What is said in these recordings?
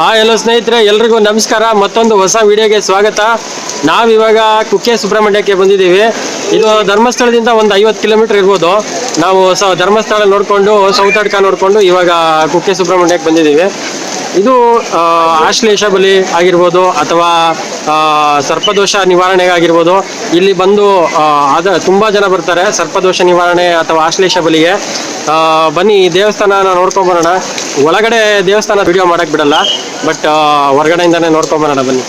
ಹಾ ಎಲ್ಲೋ ಸ್ನೇಹಿತರೆ, ಎಲ್ರಿಗೂ ನಮಸ್ಕಾರ. ಮತ್ತೊಂದು ಹೊಸ ವಿಡಿಯೋಗೆ ಸ್ವಾಗತ. ನಾವಿವಾಗ ಕುಕ್ಕೆ ಸುಬ್ರಹ್ಮಣ್ಯಕ್ಕೆ ಬಂದಿದ್ದೀವಿ. ಇದು ಧರ್ಮಸ್ಥಳದಿಂದ ಒಂದು ಐವತ್ತು ಕಿಲೋಮೀಟರ್ ಇರ್ಬೋದು. ನಾವು ಧರ್ಮಸ್ಥಳ ನೋಡಿಕೊಂಡು ಸೌತಡ್ಕ ನೋಡಿಕೊಂಡು ಇವಾಗ ಕುಕ್ಕೆ ಸುಬ್ರಹ್ಮಣ್ಯಕ್ಕೆ ಬಂದಿದ್ದೀವಿ. ಇದು ಆಶ್ಲೇಷ ಬಲಿ ಆಗಿರ್ಬೋದು ಅಥವಾ ಸರ್ಪದೋಷ ನಿವಾರಣೆಗಾಗಿರ್ಬೋದು. ಇಲ್ಲಿ ಬಂದು ಅದ ತುಂಬ ಜನ ಬರ್ತಾರೆ ಸರ್ಪದೋಷ ನಿವಾರಣೆ ಅಥವಾ ಆಶ್ಲೇಷ ಬಲಿಗೆ. ಬನ್ನಿ ಈ ದೇವಸ್ಥಾನ ನೋಡ್ಕೊಂಬರೋಣ ಒಳಗಡೆ ದೇವಸ್ಥಾನ ವಿಡಿಯೋ ಮಾಡಕ್ ಬಿಡಲ್ಲ ಬಟ್ ಹೊರಗಡೆಯಿಂದಾನೇ ನೋಡ್ಕೊಂಬರೋಣ ಬನ್ನಿ.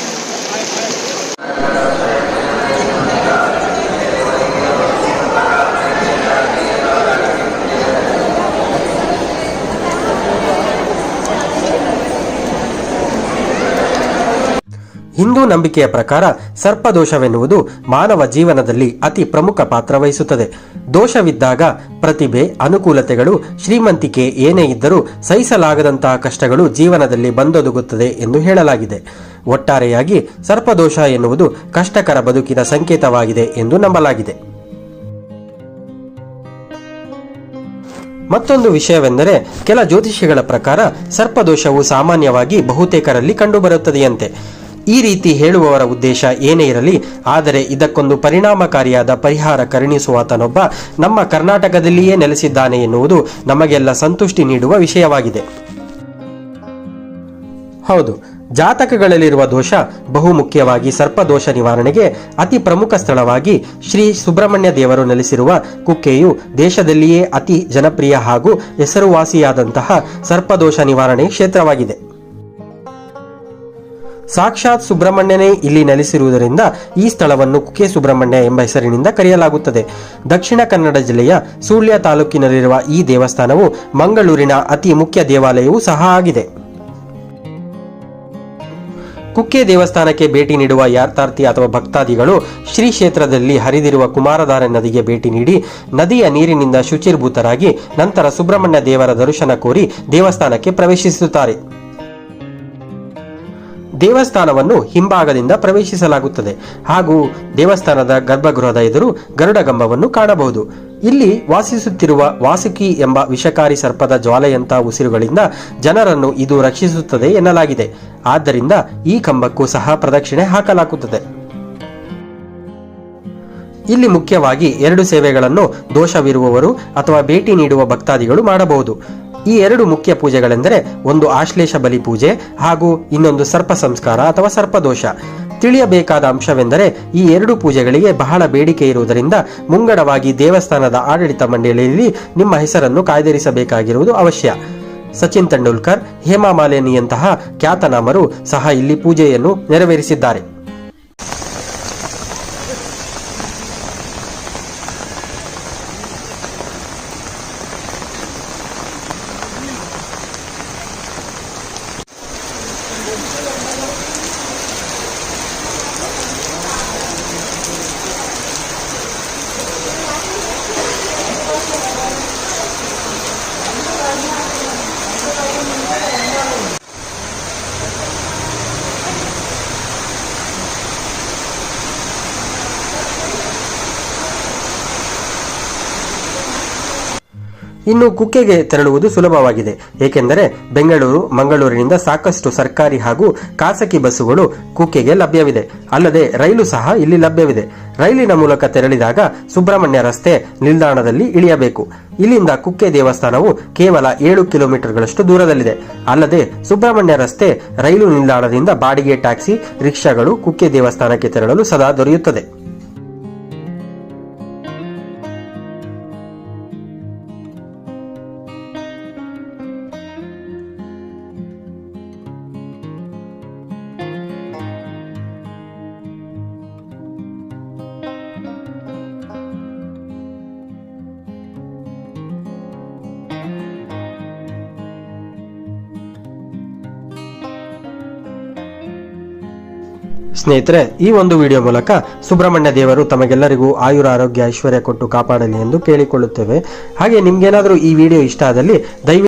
ಹಿಂದೂ ನಂಬಿಕೆಯ ಪ್ರಕಾರ ಸರ್ಪದೋಷವೆನ್ನುವುದು ಮಾನವ ಜೀವನದಲ್ಲಿ ಅತಿ ಪ್ರಮುಖ ಪಾತ್ರ ವಹಿಸುತ್ತದೆ. ದೋಷವಿದ್ದಾಗ ಪ್ರತಿಭೆ, ಅನುಕೂಲತೆಗಳು, ಶ್ರೀಮಂತಿಕೆ ಏನೇ ಇದ್ದರೂ ಸಹಿಸಲಾಗದಂತಹ ಕಷ್ಟಗಳು ಜೀವನದಲ್ಲಿ ಬಂದೊದಗುತ್ತದೆ ಎಂದು ಹೇಳಲಾಗಿದೆ. ಒಟ್ಟಾರೆಯಾಗಿ ಸರ್ಪದೋಷ ಎನ್ನುವುದು ಕಷ್ಟಕರ ಬದುಕಿನ ಸಂಕೇತವಾಗಿದೆ ಎಂದು ನಂಬಲಾಗಿದೆ. ಮತ್ತೊಂದು ವಿಷಯವೆಂದರೆ ಕೆಲ ಜ್ಯೋತಿಷಿಗಳ ಪ್ರಕಾರ ಸರ್ಪದೋಷವು ಸಾಮಾನ್ಯವಾಗಿ ಬಹುತೇಕರಲ್ಲಿ ಕಂಡುಬರುತ್ತದೆಯಂತೆ. ಈ ರೀತಿ ಹೇಳುವವರ ಉದ್ದೇಶ ಏನೇ ಇರಲಿ, ಆದರೆ ಇದಕ್ಕೊಂದು ಪರಿಣಾಮಕಾರಿಯಾದ ಪರಿಹಾರ ಕರುಣಿಸುವಾತನೊಬ್ಬ ನಮ್ಮ ಕರ್ನಾಟಕದಲ್ಲಿಯೇ ನೆಲೆಸಿದ್ದಾನೆ ಎನ್ನುವುದು ನಮಗೆಲ್ಲ ಸಂತುಷ್ಟಿ ನೀಡುವ ವಿಷಯವಾಗಿದೆ. ಹೌದು, ಜಾತಕಗಳಲ್ಲಿರುವ ದೋಷ ಬಹುಮುಖ್ಯವಾಗಿ ಸರ್ಪದೋಷ ನಿವಾರಣೆಗೆ ಅತಿ ಪ್ರಮುಖ ಸ್ಥಳವಾಗಿ ಶ್ರೀ ಸುಬ್ರಹ್ಮಣ್ಯ ದೇವರು ನೆಲೆಸಿರುವ ಕುಕ್ಕೆಯು ದೇಶದಲ್ಲಿಯೇ ಅತಿ ಜನಪ್ರಿಯ ಹಾಗೂ ಹೆಸರುವಾಸಿಯಾದಂತಹ ಸರ್ಪದೋಷ ನಿವಾರಣೆ ಕ್ಷೇತ್ರವಾಗಿದೆ. ಸಾಕ್ಷಾತ್ ಸುಬ್ರಹ್ಮಣ್ಯನೇ ಇಲ್ಲಿ ನೆಲೆಸಿರುವುದರಿಂದ ಈ ಸ್ಥಳವನ್ನು ಕುಕ್ಕೆ ಸುಬ್ರಹ್ಮಣ್ಯ ಎಂಬ ಹೆಸರಿನಿಂದ ಕರೆಯಲಾಗುತ್ತದೆ. ದಕ್ಷಿಣ ಕನ್ನಡ ಜಿಲ್ಲೆಯ ಸುಳ್ಯ ತಾಲೂಕಿನಲ್ಲಿರುವ ಈ ದೇವಸ್ಥಾನವು ಮಂಗಳೂರಿನ ಅತಿ ಮುಖ್ಯ ದೇವಾಲಯವೂ ಸಹ ಆಗಿದೆ. ಕುಕ್ಕೆ ದೇವಸ್ಥಾನಕ್ಕೆ ಭೇಟಿ ನೀಡುವ ಯಾತ್ರಾರ್ಥಿ ಅಥವಾ ಭಕ್ತಾದಿಗಳು ಶ್ರೀ ಕ್ಷೇತ್ರದಲ್ಲಿ ಹರಿದಿರುವ ಕುಮಾರಧಾರ ನದಿಗೆ ಭೇಟಿ ನೀಡಿ ನದಿಯ ನೀರಿನಿಂದ ಶುಚಿರ್ಭೂತರಾಗಿ ನಂತರ ಸುಬ್ರಹ್ಮಣ್ಯ ದೇವರ ದರ್ಶನ ಕೋರಿ ದೇವಸ್ಥಾನಕ್ಕೆ ಪ್ರವೇಶಿಸುತ್ತಾರೆ. ದೇವಸ್ಥಾನವನ್ನು ಹಿಂಭಾಗದಿಂದ ಪ್ರವೇಶಿಸಲಾಗುತ್ತದೆ ಹಾಗೂ ದೇವಸ್ಥಾನದ ಗರ್ಭಗೃಹದ ಎದುರು ಗರುಡಗಂಬವನ್ನು ಕಾಣಬಹುದು. ಇಲ್ಲಿ ವಾಸಿಸುತ್ತಿರುವ ವಾಸುಕಿ ಎಂಬ ವಿಷಕಾರಿ ಸರ್ಪದ ಜ್ವಾಲೆಯಂತಹ ಉಸಿರುಗಳಿಂದ ಜನರನ್ನು ಇದು ರಕ್ಷಿಸುತ್ತದೆ ಎನ್ನಲಾಗಿದೆ. ಆದ್ದರಿಂದ ಈ ಕಂಬಕ್ಕೂ ಸಹ ಪ್ರದಕ್ಷಿಣೆ ಹಾಕಲಾಗುತ್ತದೆ. ಇಲ್ಲಿ ಮುಖ್ಯವಾಗಿ ಎರಡು ಸೇವೆಗಳನ್ನು ದೋಷವಿರುವವರು ಅಥವಾ ಭೇಟಿ ನೀಡುವ ಭಕ್ತಾದಿಗಳು ಮಾಡಬಹುದು. ಈ ಎರಡು ಮುಖ್ಯ ಪೂಜೆಗಳೆಂದರೆ ಒಂದು ಆಶ್ಲೇಷ ಬಲಿ ಪೂಜೆ ಹಾಗೂ ಇನ್ನೊಂದು ಸರ್ಪ ಸಂಸ್ಕಾರ ಅಥವಾ ಸರ್ಪದೋಷ ತಿಳಿಯಬೇಕಾದ ಅಂಶವೆಂದರೆ ಈ ಎರಡು ಪೂಜೆಗಳಿಗೆ ಬಹಳ ಬೇಡಿಕೆ ಇರುವುದರಿಂದ ಮುಂಗಡವಾಗಿ ದೇವಸ್ಥಾನದ ಆಡಳಿತ ಮಂಡಳಿಯಲ್ಲಿ ನಿಮ್ಮ ಹೆಸರನ್ನು ಕಾಯ್ದಿರಿಸಬೇಕಾಗಿರುವುದು ಅವಶ್ಯ. ಸಚಿನ್ ತೆಂಡೂಲ್ಕರ್, ಹೇಮಾ ಮಾಲಿನಿಯಂತಹ ಖ್ಯಾತನಾಮರು ಸಹ ಇಲ್ಲಿ ಪೂಜೆಯನ್ನು ನೆರವೇರಿಸಿದ್ದಾರೆ. ಇನ್ನು ಕುಕ್ಕೆಗೆ ತೆರಳುವುದು ಸುಲಭವಾಗಿದೆ. ಏಕೆಂದರೆ ಬೆಂಗಳೂರು, ಮಂಗಳೂರಿನಿಂದ ಸಾಕಷ್ಟು ಸರ್ಕಾರಿ ಹಾಗೂ ಖಾಸಗಿ ಬಸ್ಸುಗಳು ಕುಕ್ಕೆಗೆ ಲಭ್ಯವಿದೆ. ಅಲ್ಲದೆ ರೈಲು ಸಹ ಇಲ್ಲಿ ಲಭ್ಯವಿದೆ. ರೈಲಿನ ಮೂಲಕ ತೆರಳಿದಾಗ ಸುಬ್ರಹ್ಮಣ್ಯ ರಸ್ತೆ ನಿಲ್ದಾಣದಲ್ಲಿ ಇಳಿಯಬೇಕು. ಇಲ್ಲಿಂದ ಕುಕ್ಕೆ ದೇವಸ್ಥಾನವು ಕೇವಲ ಏಳು ಕಿಲೋಮೀಟರ್ಗಳಷ್ಟು ದೂರದಲ್ಲಿದೆ. ಅಲ್ಲದೆ ಸುಬ್ರಹ್ಮಣ್ಯ ರಸ್ತೆ ರೈಲು ನಿಲ್ದಾಣದಿಂದ ಬಾಡಿಗೆ ಟ್ಯಾಕ್ಸಿ, ರಿಕ್ಷಾಗಳು ಕುಕ್ಕೆ ದೇವಸ್ಥಾನಕ್ಕೆ ತೆರಳಲು ಸದಾ ದೊರೆಯುತ್ತದೆ. ಸ್ನೇಹಿತರೆ, ಈ ಒಂದು ವಿಡಿಯೋ ಮೂಲಕ ಸುಬ್ರಹ್ಮಣ್ಯ ದೇವರು ತಮಗೆಲ್ಲರಿಗೂ ಆಯುರ ಆರೋಗ್ಯ ಐಶ್ವರ್ಯ ಕೊಟ್ಟು ಕಾಪಾಡಲಿ ಎಂದು ಕೇಳಿಕೊಳ್ಳುತ್ತೇವೆ. ಹಾಗೆ ನಿಮ್ಗೇನಾದರೂ ಈ ವಿಡಿಯೋ ಇಷ್ಟ ಆದಲ್ಲಿ ದಯವಿಟ್ಟು